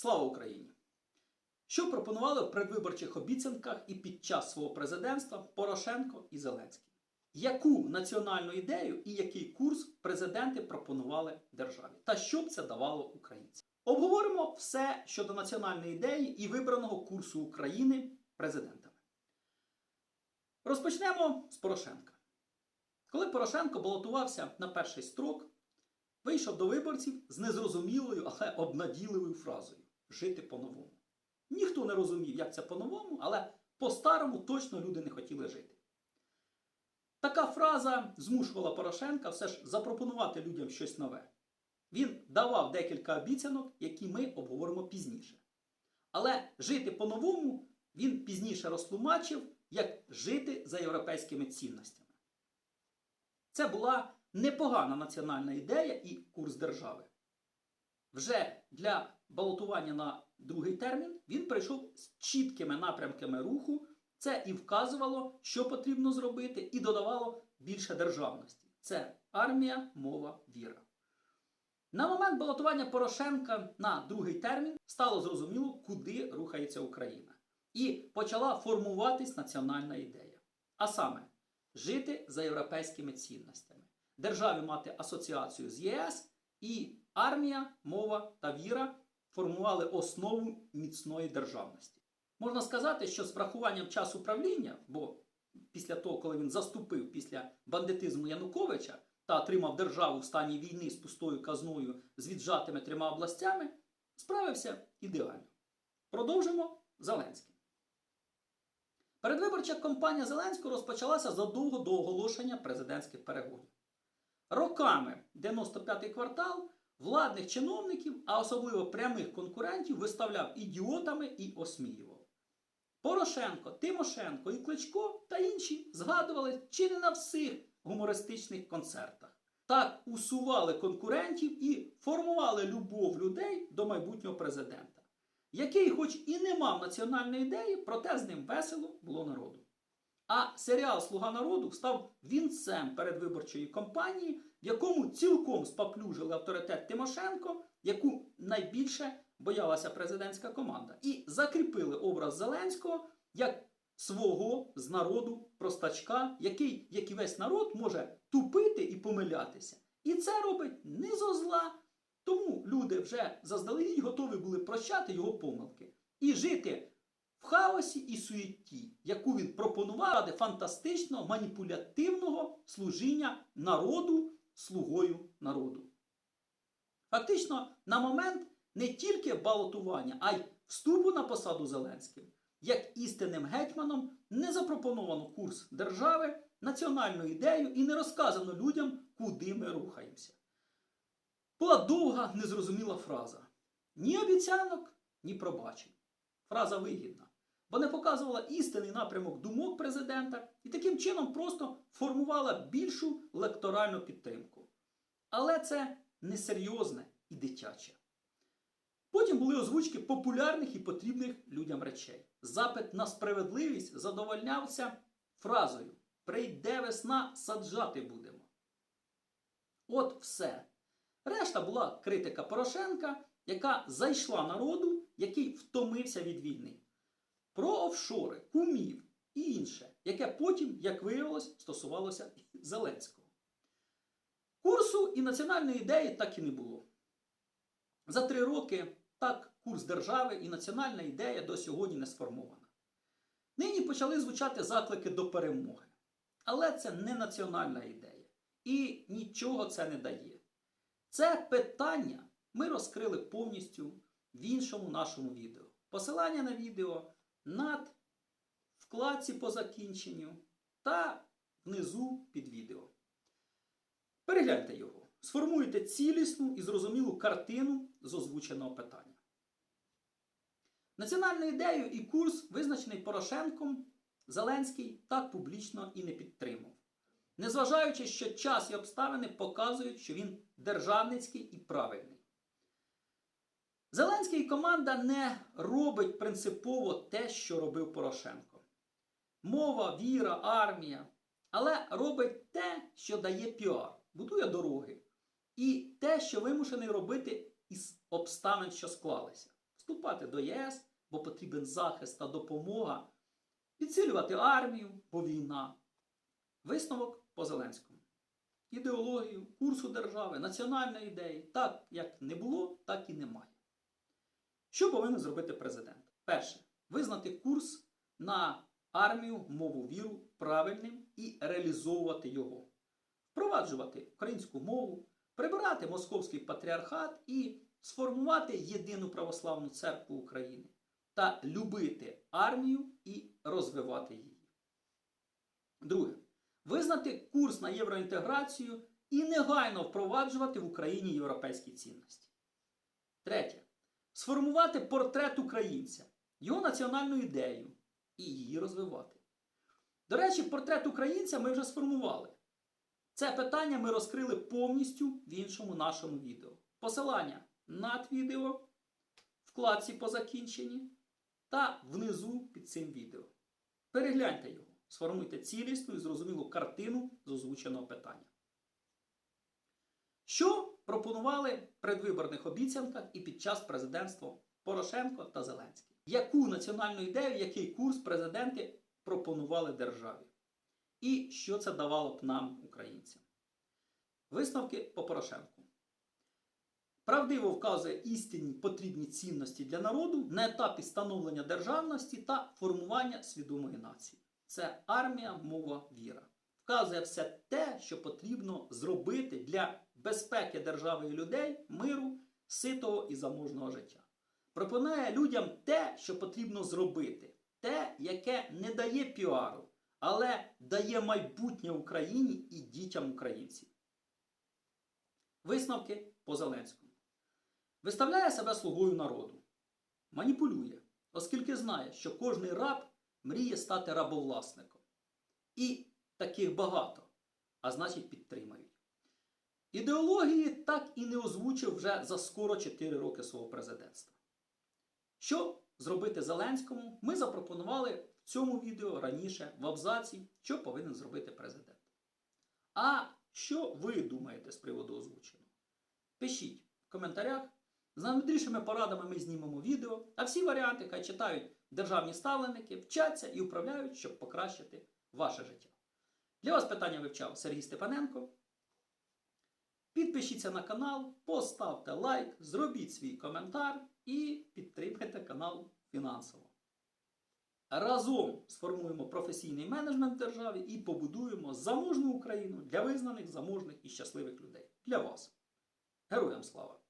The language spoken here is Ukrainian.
Слава Україні! Що пропонували в предвиборчих обіцянках і під час свого президентства Порошенко і Зеленський? Яку національну ідею і який курс президенти пропонували державі? Та що б це давало українцям? Обговоримо все щодо національної ідеї і вибраного курсу України президентами. Розпочнемо з Порошенка. Коли Порошенко балотувався на перший строк, вийшов до виборців з незрозумілою, але обнадійливою фразою жити по-новому. Ніхто не розумів, як це по-новому, але по-старому точно люди не хотіли жити. Така фраза змушувала Порошенка все ж запропонувати людям щось нове. Він давав декілька обіцянок, які ми обговоримо пізніше. Але жити по-новому він пізніше розтлумачив, як жити за європейськими цінностями. Це була непогана національна ідея і курс держави. Вже для балотування на другий термін він прийшов з чіткими напрямками руху. Це і вказувало, що потрібно зробити, і додавало більше державності. Це армія, мова, віра. На момент балотування Порошенка на другий термін стало зрозуміло, куди рухається Україна. І почала формуватись національна ідея. А саме, жити за європейськими цінностями, державі мати асоціацію з ЄС, і армія, мова та віра формували основу міцної державності. Можна сказати, що з врахуванням часу правління, бо після того, коли він заступив після бандитизму Януковича та отримав державу в стані війни з пустою казною з віджатими трьома областями, справився ідеально. Продовжимо Зеленським. Передвиборча кампанія Зеленського розпочалася задовго до оголошення президентських перегонів. Роками 95-й квартал владних чиновників, а особливо прямих конкурентів, виставляв ідіотами і осміював. Порошенко, Тимошенко і Кличко та інші згадували чи не на всіх гумористичних концертах. Так усували конкурентів і формували любов людей до майбутнього президента, який, хоч і не мав національної ідеї, проте з ним весело було народу. А серіал Слуга народу став вінцем передвиборчої кампанії, якому цілком спаплюжили авторитет Тимошенко, яку найбільше боялася президентська команда, і закріпили образ Зеленського як свого з народу простачка, який, як і весь народ, може тупити і помилятися. І це робить не зо зла. Тому люди вже заздалегідь готові були прощати його помилки і жити в хаосі і суєтті, яку він пропонував ради фантастичного маніпулятивного служіння народу слугою народу. Фактично, на момент не тільки балотування, а й вступу на посаду Зеленським, як істинним гетьманом, не запропоновано курс держави, національну ідею і не розказано людям, куди ми рухаємося. Була довга, незрозуміла фраза. Ні обіцянок, ні пробачень. Фраза вигідна, бо не показувала істинний напрямок думок президента і таким чином просто формувала більшу лекторальну підтримку. Але це несерйозне і дитяче. Потім були озвучки популярних і потрібних людям речей. Запит на справедливість задовольнявся фразою Прийде весна, саджати будемо. От все. Решта була критика Порошенка, яка зайшла народу, який втомився від війни. Про офшори, кумів і інше, яке потім, як виявилось, стосувалося Зеленського. Курсу і національної ідеї так і не було. За три роки так курс держави і національна ідея до сьогодні не сформована. Нині почали звучати заклики до перемоги. Але це не національна ідея. І нічого це не дає. Це питання ми розкрили повністю в іншому нашому відео. Посилання на відео над вкладці по закінченню та внизу під відео. Перегляньте його. Сформуйте цілісну і зрозумілу картину з озвученого питання. Національну ідею і курс, визначений Порошенком, Зеленський так публічно і не підтримав. Незважаючи, що час і обставини показують, що він державницький і правильний. Зеленський і команда не робить принципово те, що робив Порошенко. Мова, віра, армія. Але робить те, що дає піар, будує дороги. І те, що вимушений робити із обставин, що склалися. вступати до ЄС, бо потрібен захист та допомога, підсилювати армію, бо війна. Висновок по Зеленському. Ідеологію, курсу держави, національної ідеї, так як не було, так і немає. Що повинен зробити президент? Перше, визнати курс на армію, мову, віру правильним і реалізовувати його, впроваджувати українську мову, прибирати московський патріархат і сформувати єдину православну церкву України та любити армію і розвивати її. Друге, визнати курс на євроінтеграцію і негайно впроваджувати в Україні європейські цінності. Третє. Сформувати портрет українця, його національну ідею і її розвивати. До речі, портрет українця ми вже сформували. Це питання ми розкрили повністю в іншому нашому відео. Посилання над відео, вкладці по закінченні та внизу під цим відео. Перегляньте його, сформуйте цілісну і зрозумілу картину з озвученого питання. Що пропонували предвиборних обіцянках і під час президентства Порошенко та Зеленський? Яку національну ідею, який курс президенти пропонували державі? І що це давало б нам, українцям? Висновки по Порошенку. Правдиво вказує істинні потрібні цінності для народу на етапі становлення державності та формування свідомої нації. Це армія, мова, віра. Вказує все те, що потрібно зробити для безпеки держави і людей, миру, ситого і заможного життя. Пропонує людям те, що потрібно зробити, те, яке не дає піару, але дає майбутнє Україні і дітям українців. Висновки по Зеленському. Виставляє себе слугою народу, маніпулює, оскільки знає, що кожний раб мріє стати рабовласником. І таких багато, а значить підтримають. Ідеології так і не озвучив вже за скоро 4 роки свого президентства. Що зробити Зеленському, ми запропонували в цьому відео раніше в абзаці, що повинен зробити президент. А що ви думаєте з приводу озвученого? Пишіть в коментарях. З наймудрішими порадами ми знімемо відео, а всі варіанти хай читають державні ставленики, вчаться і управляють, щоб покращити ваше життя. Для вас питання вивчав Сергій Степаненко. Підпишіться на канал, поставте лайк, зробіть свій коментар і підтримайте канал фінансово. Разом сформуємо професійний менеджмент в державі і побудуємо заможну Україну для визнаних, заможних і щасливих людей. Для вас. Героям слава!